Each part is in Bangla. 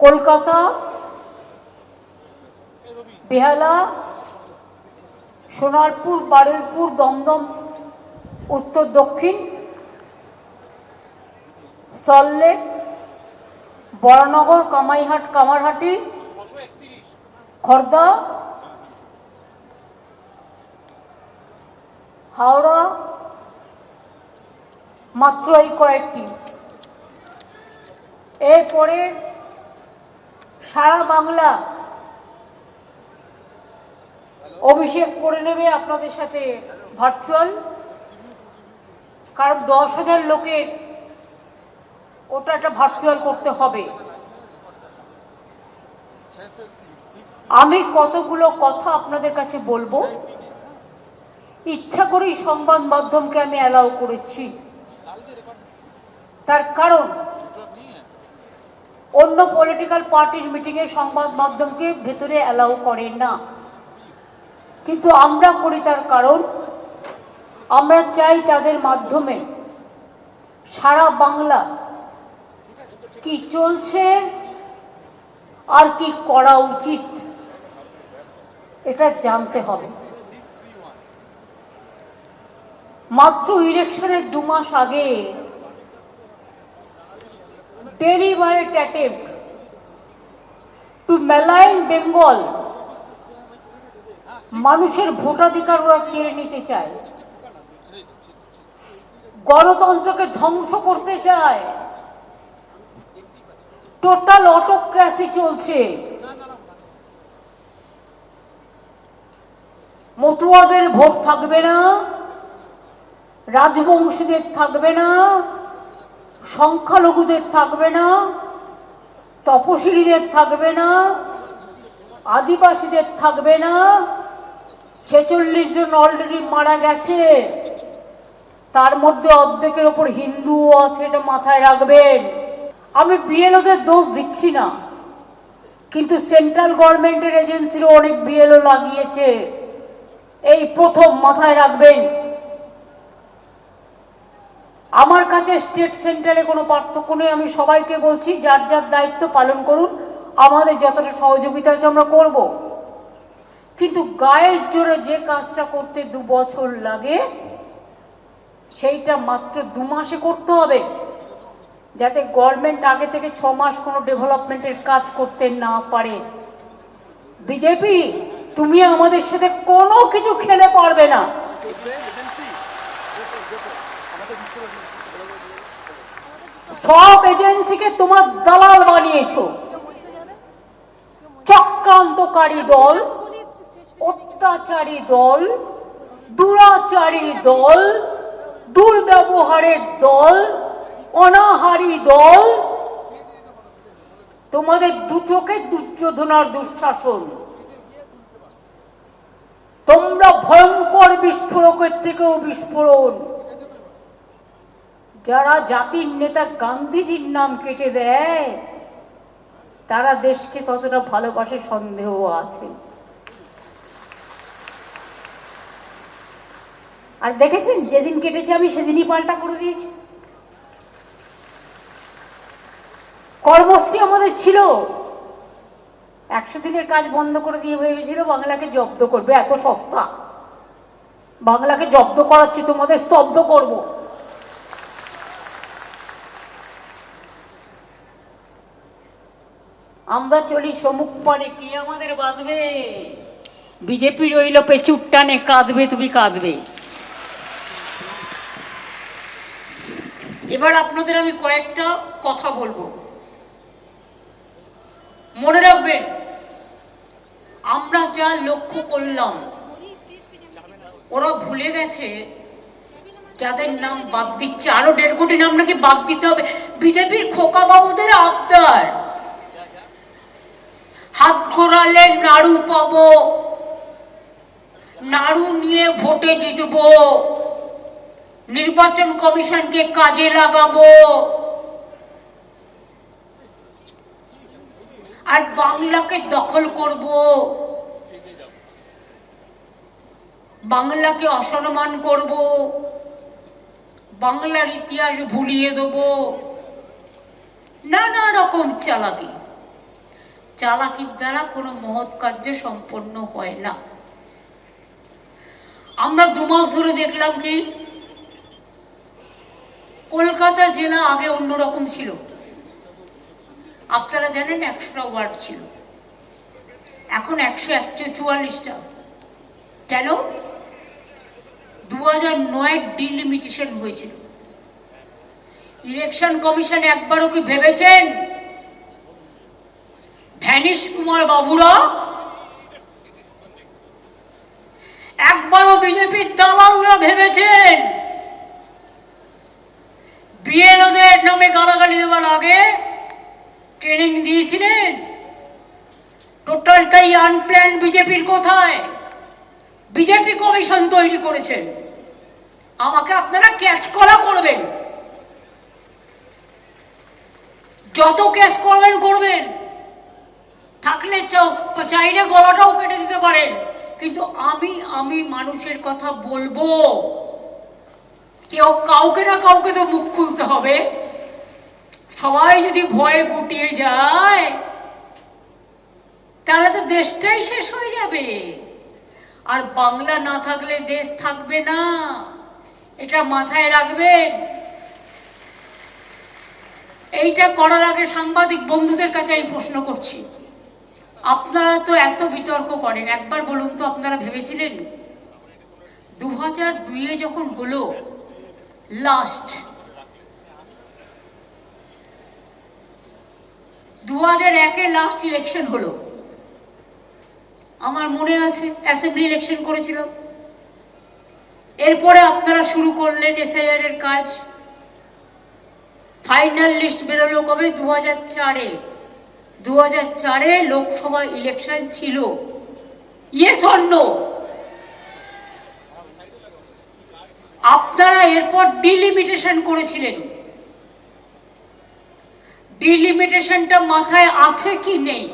কলকাতা, বেহালা, সোনারপুর, বারুইপুর, দমদম, উত্তর দক্ষিণ সল্টলেক বরানগর, কামাইহাট, কামারহাটি, খর্দা, হাওড়া, মাত্র এই কয়েকটি। এরপরে সারা বাংলা অভিষেক করে নেবে আপনাদের সাথে ভার্চুয়াল কারণ দশ হাজার লোকের ওটা একটা ভার্চুয়াল করতে হবে। আমি কতগুলো কথা আপনাদের কাছে বলব। ইচ্ছা করেই সংবাদ মাধ্যমকে আমি অ্যালাউ করেছি। তার কারণ অন্য পলিটিক্যাল পার্টির মিটিংয়ে সংবাদ মাধ্যমকে ভেতরে অ্যালাউ করে না। কিন্তু আমরা করি তার কারণ, আমরা চাই তাদের মাধ্যমে সারা বাংলা কি চলছে আর কি করা উচিত, এটা জানতে হবে। মাত্র ইলেকশনের দু মাস আগে deliberate attempt to malign Bengal মানুষের ভোটাধিকার ওরা কেড়ে নিতে চায়। গণতন্ত্রকে ধ্বংস করতে চায়। টোটাল অটোক্রাসি চলছে। মতুয়াদের ভোট থাকবে না। রাজবংশীদের থাকবে না। সংখ্যালঘুদের থাকবে না, তপশিলীদের থাকবে না, আদিবাসীদের থাকবে না। ছেচল্লিশ জন অলরেডি মারা গেছে। তার মধ্যে অর্ধেকের ওপর হিন্দুও আছে, এটা মাথায় রাখবেন। আমি বিএলওদের দোষ দিচ্ছি না, কিন্তু সেন্ট্রাল গভর্নমেন্টের এজেন্সিরও অনেক বিএলও লাগিয়েছে। এই প্রথম মাথায় রাখবেন। আমার কাছে স্টেট সেন্টারে কোনো পার্থক্য নেই, আমি সবাইকে বলছি, যার যার দায়িত্ব পালন করুন, আমাদের যতটা সহযোগিতা আছে আমরা করব। কিন্তু গায়ের জোরে যে কাজটা করতে দু বছর লাগে, সেইটা মাত্র দু মাসে করতে হবে। যাতে গভর্নমেন্ট আগে থেকে ছ মাস কোনো ডেভেলপমেন্টের কাজ করতে না পারে। বিজেপি, তুমি আমাদের সাথে কোনো কিছু খেলে পারবে না। সব এজেন্সিকে তোমার দালাল বানিয়েছো। চক্রান্তকারী দল, অত্যাচারী দল, দুরাচারী দল, দুর্ব্যবহারের দল, অনাহারী দল, তোমাদের দুটোকে দুর্যোধনার দুঃশাসন। তোমরা ভয়ঙ্কর বিস্ফোরকের থেকেও বিস্ফোরণ। যারা জাতির নেতা গান্ধীজির নাম কেটে দেয়, তারা দেশকে কতটা ভালোবাসে সন্দেহ আছে। আর দেখেছেন, যেদিন কেটেছে আমি সেদিনই পাল্টা করে দিয়েছি। কর্মশ্রী আমাদের ছিল। একশো দিনের কাজ বন্ধ করে দিয়ে ভেবেছিল বাংলাকে জব্দ করবে, এত সস্তা। বাংলাকে জব্দ করাচ্ছি তোমাদের, স্তব্ধ করব। আমরা চলি সমুখ পানে কি আমাদের বাঁধবে? বিজেপি রইল পেঁচুর টানে, কাঁদবে, তুমি কাঁদবে। এবার আপনাদের আমি কয়েকটা কথা বলব। মনে রাখবেন, আমরা যা লক্ষ্য করলাম, ওরা ভুলে গেছে যাদের নাম বাদ দিচ্ছে। আরও দেড় কোটি নাম নাকি বাদ দিতে হবে। বিজেপির খোকা বাবুদের আবদার। হাত ঘোরালে নাড়ু পাব। নাড়ু নিয়ে ভোটে জিতবো। নির্বাচন কমিশনকে কাজে লাগাবো। আর বাংলাকে দখল করব। বাংলাকে অসম্মান করব। বাংলার ইতিহাস ভুলিয়ে দেব। নানা রকম চালাকি। চালাকির দ্বারা কোনো মহৎ কার্য সম্পন্ন হয় না। আমরা দু মাস ধরে দেখলাম কি, কলকাতা জেলা আগে অন্যরকম ছিল। আপনারা জানেন একশোটা ওয়ার্ড ছিল। এখন একশো একশো চুয়াল্লিশটা। কেন? দু হাজার নয়ের ডিলিমিটেশন হয়েছিল। ইলেকশন কমিশন একবারও কি ভেবেছেন? ভ্যানিশ কুমার বাবুরা? একবারও বিজেপির দালালরা ভেবেছেন? বিএলওদের নামে গালাগালি দেওয়ার আগে ট্রেনিং দিয়েছিলেন? টোটালটাই আনপ্ল্যান বিজেপির কোথায়? বিজেপি কমিশন তৈরি করেছেন। আমাকে আপনারা ক্যাচ করা করবেন। যত ক্যাচ করবেন করবেন। থাকলে চাইলে গলাটাও কেটে দিতে পারেন। কিন্তু আমি আমি মানুষের কথা বলব। কেউ কাউকে না কাউকে তো মুখ খুলতে হবে। সবাই যদি ভয়ে গুটিয়ে যায়, তাহলে তো দেশটাই শেষ হয়ে যাবে। আর বাংলা না থাকলে দেশ থাকবে না। এটা মাথায় রাখবেন। এইটা করার আগে সাংবাদিক বন্ধুদের কাছে আমি প্রশ্ন করছি। আপনারা তো এত বিতর্ক করেন, একবার বলুন তো আপনারা ভেবেছিলেন? দু হাজার দুইয়ে যখন হলো লাস্ট দু হাজার একে লাস্ট ইলেকশন হলো। আমার মনে আছে অ্যাসেম্বলি ইলেকশন করেছিল এরপরে আপনারা শুরু করলেন এসআইআর এর কাজ। ফাইনাল লিস্ট বেরোলো কবে? দু হাজার চারে। দু হাজার চারে লোকসভা ইলেকশন ছিল। আপনারা এরপর ডিলিমিটেশন করেছিলেন। ডিলিমিটেশনটা মাথায় আছে কি নেই?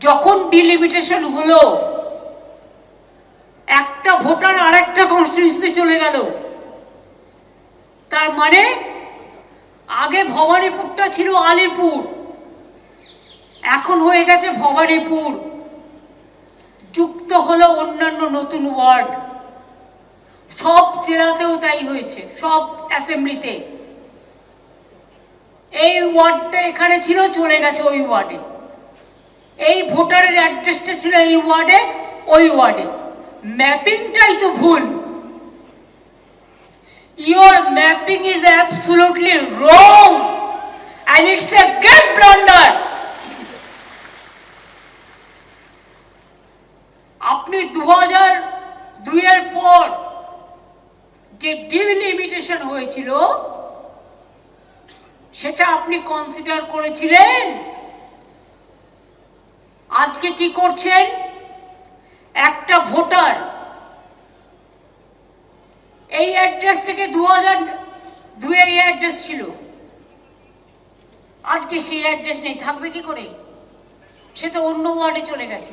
যখন ডিলিমিটেশন হলো, একটা ভোটার আরেকটা কনস্টিটিউন্সিতে চলে গেল। তার মানে আগে ভবানীপুরটা ছিল আলিপুর। এখন হয়ে গেছে ভবানীপুর। যুক্ত হলো অন্যান্য নতুন ওয়ার্ড। সব জেলাতেও তাই হয়েছে, সব অ্যাসেম্বলিতে। এই ওয়ার্ডটা এখানে ছিল, চলে গেছে ওই ওয়ার্ডে। এই ভোটারের অ্যাড্রেসটা ছিল এই ওয়ার্ডে, ওই ওয়ার্ডে। ম্যাপিংটাই তো ভুল। Your mapping is absolutely wrong and it's a great blunder আপনি দু হাজার দুইয়ের পর যে ডিলিমিটেশন হয়েছিল, সেটা আপনি কনসিডার করেছিলেন? আজকে কি করছেন? একটা ভোটার এই অ্যাড্রেস থেকে দু হাজার দুয়ে এই অ্যাড্রেস ছিল। আজকে সেই অ্যাড্রেস নেই, থাকবে কি করে? সে তো অন্য ওয়ার্ডে চলে গেছে।